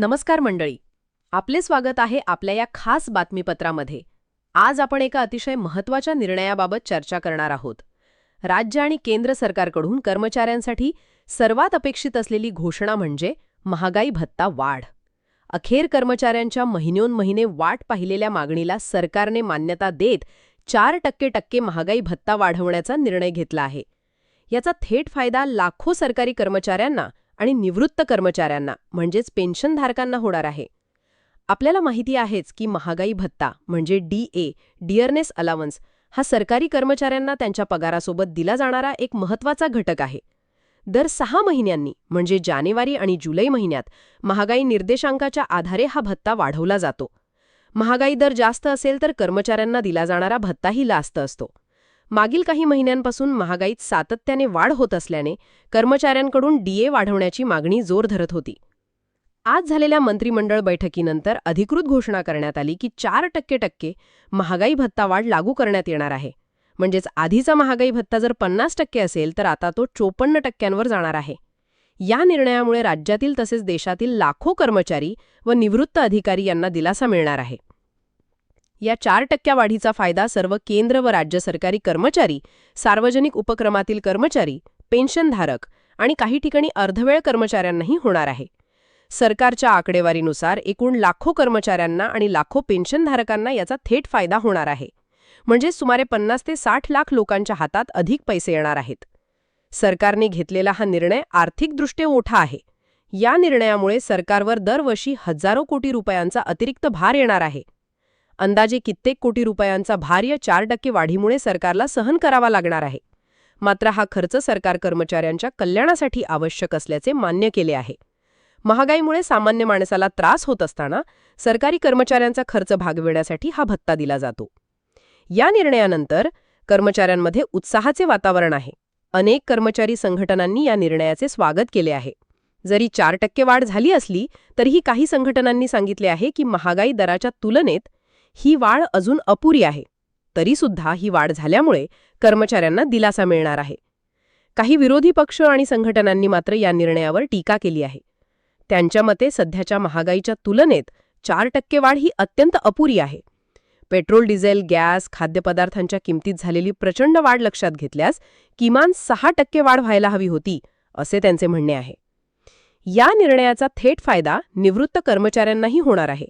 नमस्कार मंडळी. आपले स्वागत आहे आपल्या या खास बातमीपत्रामध्ये. आज आपण एका अतिशय महत्त्वाच्या निर्णयाबाबत चर्चा करणार आहोत. राज्य आणि केंद्र सरकारकडून कर्मचाऱ्यांसाठी सर्वात अपेक्षित असलेली घोषणा म्हणजे महागाई भत्ता वाढ. अखेर कर्मचाऱ्यांच्या महिन्योन महिने वाट पाहिलेल्या मागणीला सरकारने मान्यता देत चार टक्के टक्के महागाई भत्ता वाढवण्याचा निर्णय घेतला आहे. याचा थेट फायदा लाखो सरकारी कर्मचाऱ्यांना आणि निवृत्त कर्मचाऱ्यांना म्हणजेच पेन्शनधारकांना होणार आहे. आपल्याला माहिती आहेच की महागाई भत्ता म्हणजे डी ए डिअरनेस अलावन्स हा सरकारी कर्मचाऱ्यांना त्यांच्या पगारासोबत दिला जाणारा एक महत्त्वाचा घटक आहे. दर सहा महिन्यांनी म्हणजे जानेवारी आणि जुलै महिन्यात महागाई निर्देशांकाच्या आधारे हा भत्ता वाढवला जातो. महागाई दर जास्त असेल तर कर्मचाऱ्यांना दिला जाणारा भत्ताही लास्त असतो. मागील काही महिन्यांपासून महागाईत सातत्याने वाढ होत असल्याने कर्मचाऱ्यांकडून डीए वाढवण्याची मागणी जोर धरत होती. आज झालेल्या मंत्रिमंडळ बैठकीनंतर अधिकृत घोषणा करण्यात आली की चार टक्के टक्के महागाई भत्ता वाढ लागू करण्यात येणार आहे. म्हणजेच आधीचा महागाई भत्ता जर पन्नास टक्के असेल तर आता तो चोपन्न टक्क्यांवर जाणार आहे. या निर्णयामुळे राज्यातील तसेच देशातील लाखो कर्मचारी व निवृत्त अधिकारी यांना दिलासा मिळणार आहे. या चार टक्क्या वाढीचा फायदा सर्व केंद्र व राज्य सरकारी कर्मचारी सार्वजनिक उपक्रमातील कर्मचारी पेन्शनधारक आणि काही ठिकाणी अर्धवेळ कर्मचाऱ्यांनाही होणार आहे. सरकारच्या आकडेवारीनुसार एकूण लाखो कर्मचाऱ्यांना आणि लाखो पेन्शनधारकांना याचा थेट फायदा होणार आहे. म्हणजे सुमारे पन्नास ते साठ लाख लोकांच्या हातात अधिक पैसे येणार आहेत. सरकारने घेतलेला हा निर्णय आर्थिकदृष्ट्या मोठा आहे. या निर्णयामुळे सरकारवर दरवर्षी हजारो कोटी रुपयांचा अतिरिक्त भार येणार आहे. अंदाजे कित्येक कोटी रुपयांचा भार्य चार टक्के वाढीमुळे सरकारला सहन करावा लागणार आहे. मात्र हा खर्च सरकार कर्मचाऱ्यांच्या कल्याणासाठी आवश्यक असल्याचे मान्य केले आहे. महागाईमुळे सामान्य माणसाला त्रास होत असताना सरकारी कर्मचाऱ्यांचा खर्च भागविण्यासाठी हा भत्ता दिला जातो. या निर्णयानंतर कर्मचाऱ्यांमध्ये उत्साहाचे वातावरण आहे. अनेक कर्मचारी संघटनांनी या निर्णयाचे स्वागत केले आहे. जरी चार टक्के वाढ झाली असली तरीही काही संघटनांनी सांगितले आहे की महागाई दराच्या तुलनेत ही वाढ अजून अपुरी आहे. तरीसुद्धा ही वाढ झाल्यामुळे कर्मचाऱ्यांना दिलासा मिळणार आहे. काही विरोधी पक्ष आणि संघटनांनी मात्र या निर्णयावर टीका केली आहे. त्यांच्या मते सध्याच्या महागाईच्या तुलनेत चार टक्के वाढ ही अत्यंत अपुरी आहे. पेट्रोल डिझेल गॅस खाद्यपदार्थांच्या किमतीत झालेली प्रचंड वाढ लक्षात घेतल्यास किमान सहा टक्के वाढ व्हायला हवी होती असे त्यांचे म्हणणे आहे. या निर्णयाचा थेट फायदा निवृत्त कर्मचाऱ्यांनाही होणार आहे.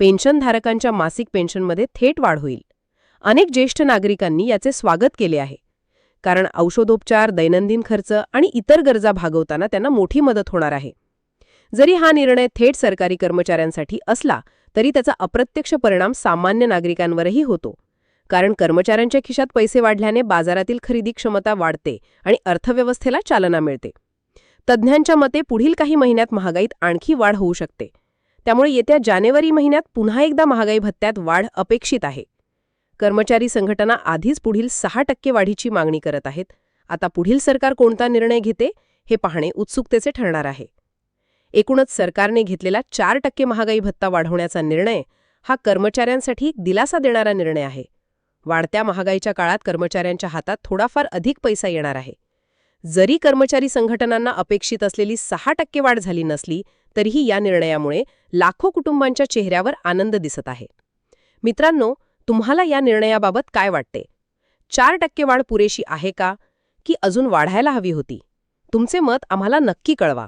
पेन्शनधारकांच्या मासिक पेन्शनमध्ये थेट वाढ होईल. अनेक ज्येष्ठ नागरिकांनी याचे स्वागत केले आहे. कारण औषधोपचार दैनंदिन खर्च आणि इतर गरजा भागवताना त्यांना मोठी मदत होणार आहे. जरी हा निर्णय थेट सरकारी कर्मचाऱ्यांसाठी असला तरी त्याचा अप्रत्यक्ष परिणाम सामान्य नागरिकांवरही होतो. कारण कर्मचाऱ्यांच्या खिशात पैसे वाढल्याने बाजारातील खरेदी क्षमता वाढते आणि अर्थव्यवस्थेला चालना मिळते. तज्ज्ञांच्या मते पुढील काही महिन्यात महागाईत आणखी वाढ होऊ शकते. त्यामुळे येत्या जानेवारी महिन्यात पुन्हा एकदा महागाई भत्त्यात वाढ अपेक्षित आहे. कर्मचारी संघटना आधीच पुढील सहा टक्के वाढीची मागणी करत आहेत. आता पुढील सरकार कोणता निर्णय घेते हे पाहणे उत्सुकतेचे ठरणार आहे. एकूणच सरकारने घेतलेला चार टक्के महागाई भत्ता वाढवण्याचा निर्णय हा कर्मचाऱ्यांसाठी एक दिलासा देणारा निर्णय आहे. वाढत्या महागाईच्या काळात कर्मचाऱ्यांच्या हातात थोडाफार अधिक पैसा येणार आहे. जरी कर्मचारी संघटनांना अपेक्षित असलेली सहा टक्के वाढ झाली नसली तरीही या निर्णयामुळे लाखो कुटुंबांच्या चेहऱ्यावर आनंद दिसत आहे. मित्रांनो तुम्हाला या निर्णयाबाबत काय वाटते? चार टक्के वाढ पुरेशी आहे का? की अजून वाढायला हवी होती? तुमचे मत आम्हाला नक्की कळवा.